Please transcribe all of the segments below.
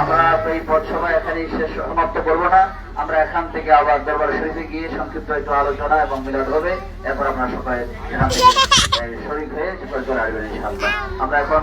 আমরা সমাপ্ত করব না। আমরা এখান থেকে আবার দরবার শরীফে গিয়ে সংক্ষিপ্ত একটু আলোচনা এবং মিলাদ হবে। এরপর আমরা সবাই এখান হয়ে আমরা এখন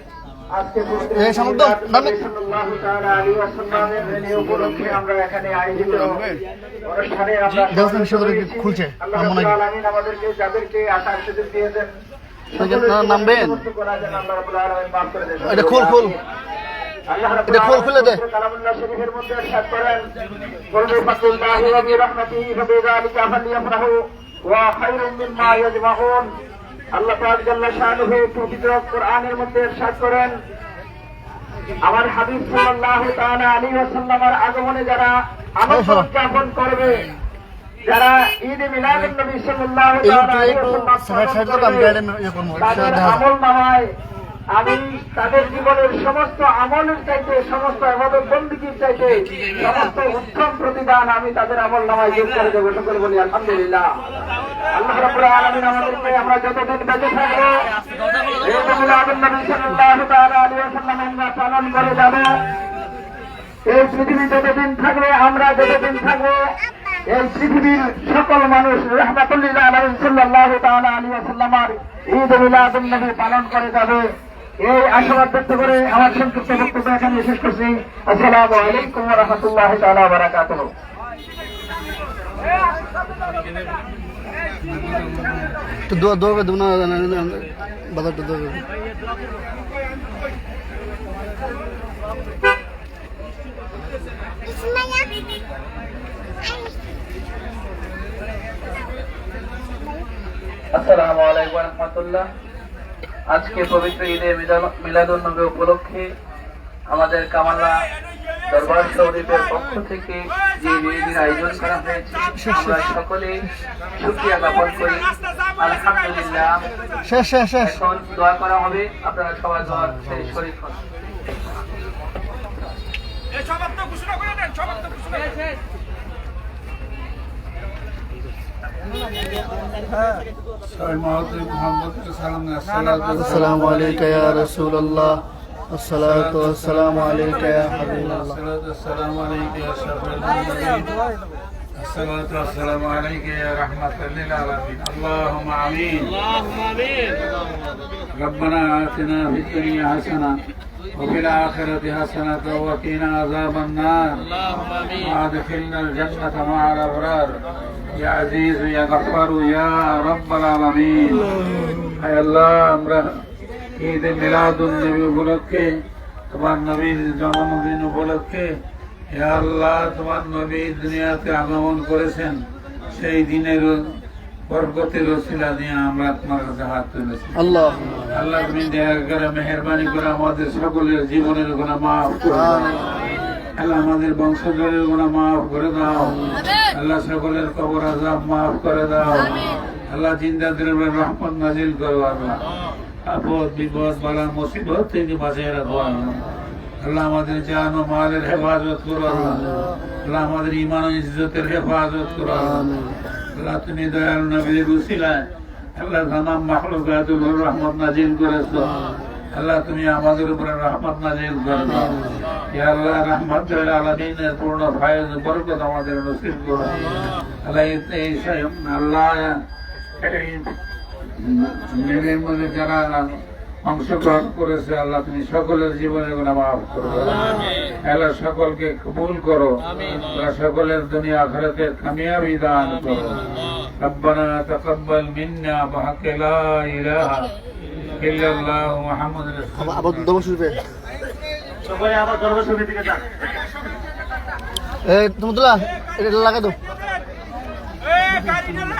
খুলছে? আল্লাহ আমার। রাব্বুল আলামিন আমাদেরকে যাদেরকে সুযোগ দিয়েছেন নামবেন? এটা খোল, খোল। এটা খোল, খুলে দে। আলামিন কালামুল্লাহ শরীফের আল্লাহ পাক জাল্লা শানুহু পবিত্র কোরআনের মধ্যে ইরশাদ করেন। আমার হাবিব সাল্লাল্লাহু তাআলা আলাইহি ওয়াসাল্লামের আগমনে যারা আমার উদযাপন করবে যারা ঈদ মিলাদুন নবী সাল্লাল্লাহু তাআলা আলাইহি ওয়াসাল্লাম তাদের আমল নামায় আমি তাদের জীবনের সমস্ত আমলের চাইতে, সমস্ত আমাদের বন্দীগীর চাইতে, সমস্ত উত্তম প্রতিদান আমি তাদের আমল নামায় যোগ করে দেবো। সকল বলি, আলহামদুলিল্লাহ। আমরা যতদিন থাকব পালন করে যাব। এই যতদিন আমরা যতদিন থাকব, এই পৃথিবীর সকল মানুষ রহমাতুল্লিল্লাহ আলাইহি সাল্লাল্লাহু তাআলা আলাইহি ওয়াসাল্লামের ঈদ মিলাদুন নবী পালন করে যাবে। এই আশাবাদ ব্যক্ত করে আমার সংক্ষিপ্ত বক্তব্য এখানে শেষ করছি। আসসালামু আলাইকুম রাহমাতুল্লাহি তাআলা ওয়া দোয়া দোয়া করে দেবো না না, না, না, বাজারটা দোয়া করে আসসালামু আলাইকুম রাহমাতুল্লাহ। আজকে পবিত্র ঈদে মিলাদুন নবী উপলক্ষে আমাদের কামালা দরবার শরীফের পক্ষ থেকে যে মেয়েদের আয়োজন করা হয়েছে আমরা সকলে শুকরিয়া জ্ঞাপন করি। আলহামদুলিল্লাহ। শেষ শেষ শেষ। এখন দোয়া করা হবে আপনারা সবাই দোয়া সেই শরীফ হন السلام عليك يا رسول الله الصلاة والسلام عليك يا حبيب الله الصلاة والسلام عليك يا شرف المرسلين الصلاة والسلام عليك يا رحمة للعالمين اللهم آمين اللهم آمين ربنا آتنا في الدنيا حسنة وفي الآخرة حسنة وقنا عذاب النار اللهم آمين وأدخلنا الجنة مع الأبرار يا عزيز يا غفار يا رب العالمين হায় আল্লাহ আমরা ঈদ মিলাদুল নবী উপলক্ষে তোমার নবীর জন্মদিন উপলক্ষে হে আল্লাহ তোমার নবী দুনিয়াতে আগমন করেছেন সেই দিনের বরকতের রসিলা দিয়ে আমরা তোমার কাছে হাত তুলেছি। আল্লাহ। আল্লাহ তুমি দেখা করে মেহরবানি করে আমাদের সকলের জীবনের গুণা মাফ করে আল্লাহ আমাদের বংশধরের গুণা মাফ করে দাও। আল্লাহ সকলের কবর আজাব মাফ করে দাও। আল্লাহ জিন্দাদের রহমত নাজিল করো আল্লাহ। আপদ বিপদ বালা মুসিবত তিনি বাঁচিয়ে রাখো আল্লাহ আল্লাহ আমাদের জান ও মালের হেফাজত করো আল্লাহ। আমাদের ইমান ও ইজ্জতের হেফাজত করো আল্লাহ। আল্লাহ তুমি দয়াল নবীর উসিলায় আল্লাহ জানাম মাহলুকাতুল রহমত নাজিল করেছ আল্লাহ তুমি আমাদের উপরে রহমত নাজিল করে ইয়া আল্লাহ রহমত আলামিনের পূর্ণ ফায়জ বরকত আমাদের নসিব করো আল্লাহ এই- আল্লাহ মেয়ের মধ্যে যারা অংশগ্রহণ করেছে আল্লাহ তুমি সকলের জীবনের গুণা মাফ করো আল্লাহ সকলকে কবুল করো আল্লাহ সকলের দুনিয়া আখরাতে কামিয়াবি দান করো ربنا تقبل منا بحق لا اله الا الله محمد رسول الله আবার দমা শুরু সবাই আমার দরবার শরীফ দিকে যান এ তুমি তোলা এটা লাগাই দাও গাড়ি ঘুরে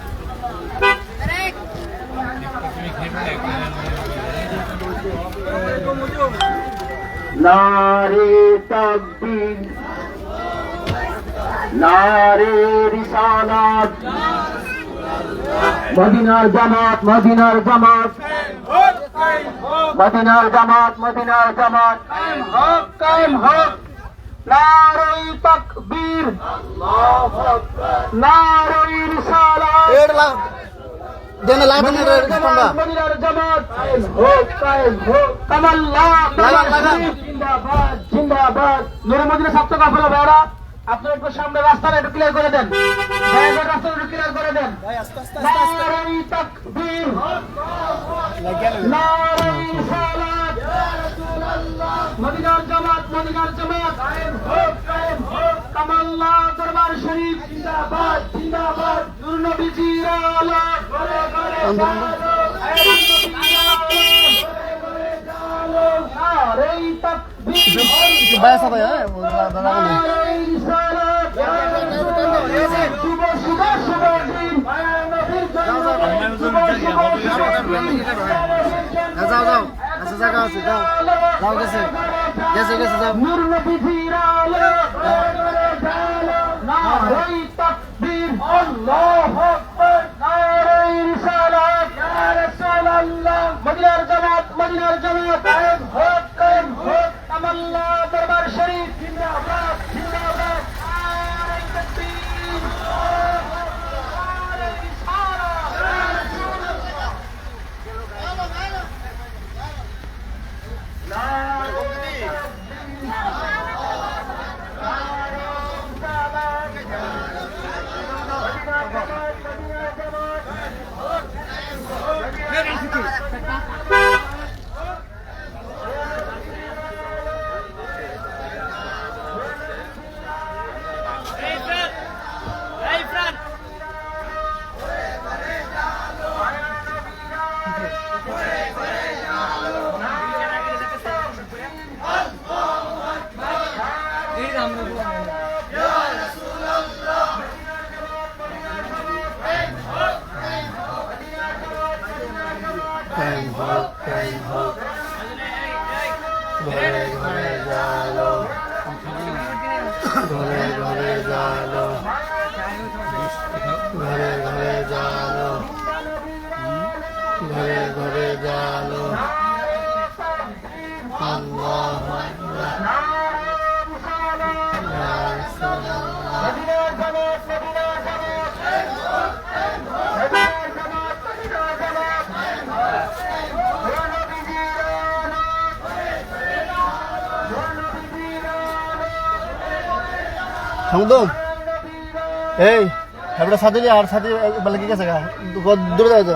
নারে তাকবীর। নারে রিসালাত মদিনার জামাত মদিনার জামাত। মদিনার জামাত মদিনার জামাত। হক কায়েম হক নারে তাকবীর। আল্লাহু আকবার নারে রিসালাত 1 লাখ যেন লাগান মদিনার জামাত কায়েম হোক। কামাল্লা হোক কামাল্লাহ জিন্দাবাদ জিন্দাবাদ। নূরে মদিনা ছাত্র কাফেলা ভাইরা। আপনারা একটু সামনে রাস্তা একটু ক্লিয়ার করে দেন। রাস্তা একটু ক্লিয়ার করে দেন। নারী তাকবীর। নারাই সালাত। মদিনার জামাত মদিনার জামাত। কায়েম হোক কায়েম যাও যাও আচ্ছা জায়গা আছে যাও যাও গেছে গেছে গেছে যাও মদিনার জামাত মদিনার জামাত কায়েম হোক কায়েম হোক। সংদম এই এবারে সাথে যে আর সাথে বলে কি গেছে গা? দূরে যাও তো।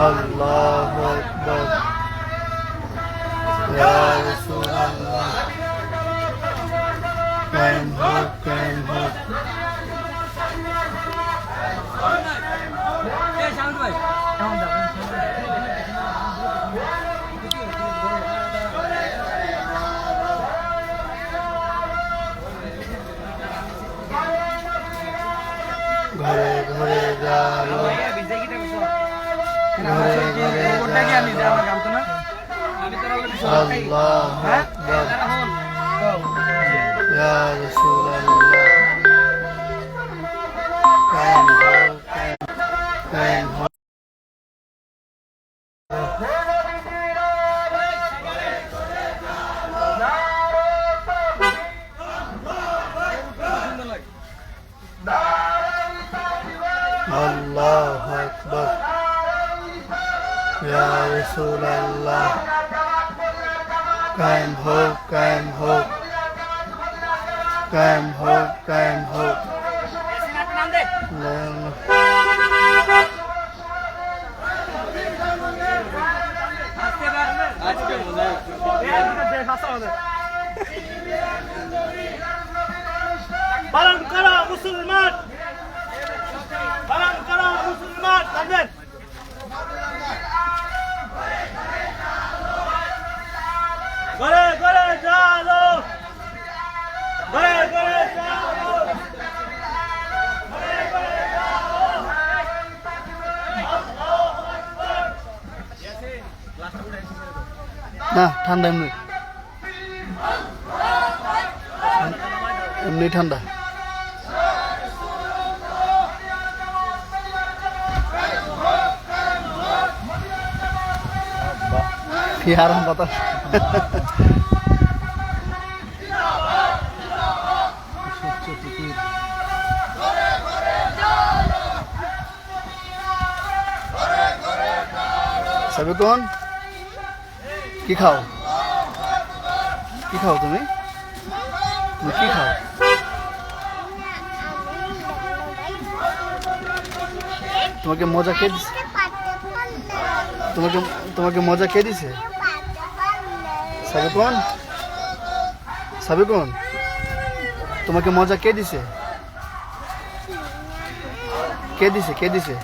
আল্লাহ আল্লাহ হ্যাঁ? আকবার। এখন কায়েম হোক কায়েম হোক কায়েম হোক কায়েম হোক পালন করো মুসলমান। পালন করো মুসলমান না ঠান্ডা এমনি। এমনি ঠান্ডা। আরাম কি খাও? কি খাও তুমি? কি খাও? তোমাকে মজা কে দিছে? তোমাকে তোমাকে মজা কে দিছে? সাবিকুন? সাবিকুন? তোমাকে মজা কে দিছে? কে দিছে? কে দিছে?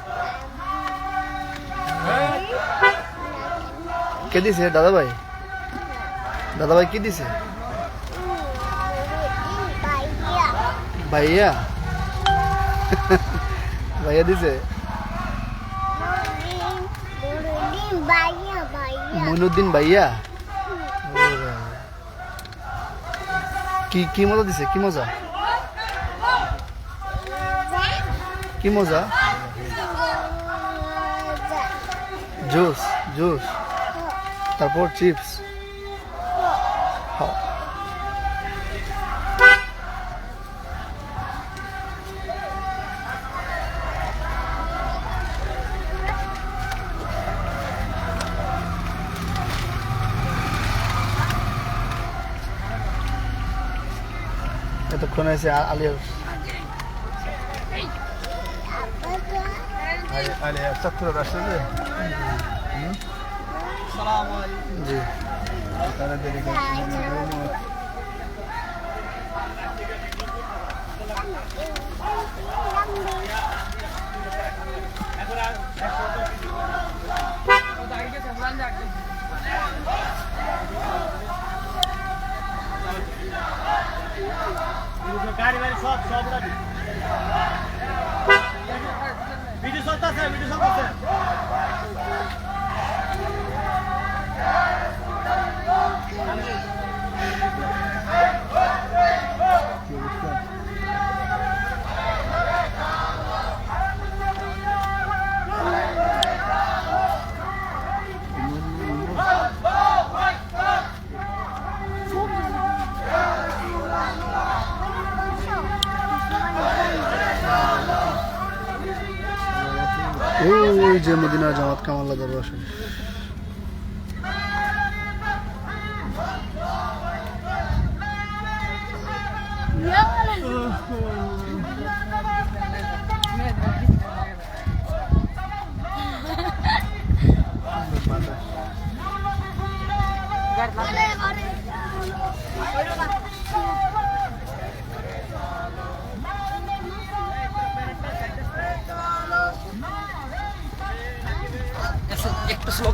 কে দিছে? দাদা ভাই দাদা ভাই কি দিছে? ভাইয়া। ভাইয়া দিছে? মইনুদ্দিন ভাইয়া? কি কি মজা দিছে? কি মজা? কি মজা? Juice juice. তারপর চিপস এতক্ষণ এসে আ- আলিয়ার আলিয়া চত্বর আসলে জি। গাড়ি বাড়ি সব সব ওই যে মদিনা জামাত কামাল্লা দরবার শরীফ। একটু স্লো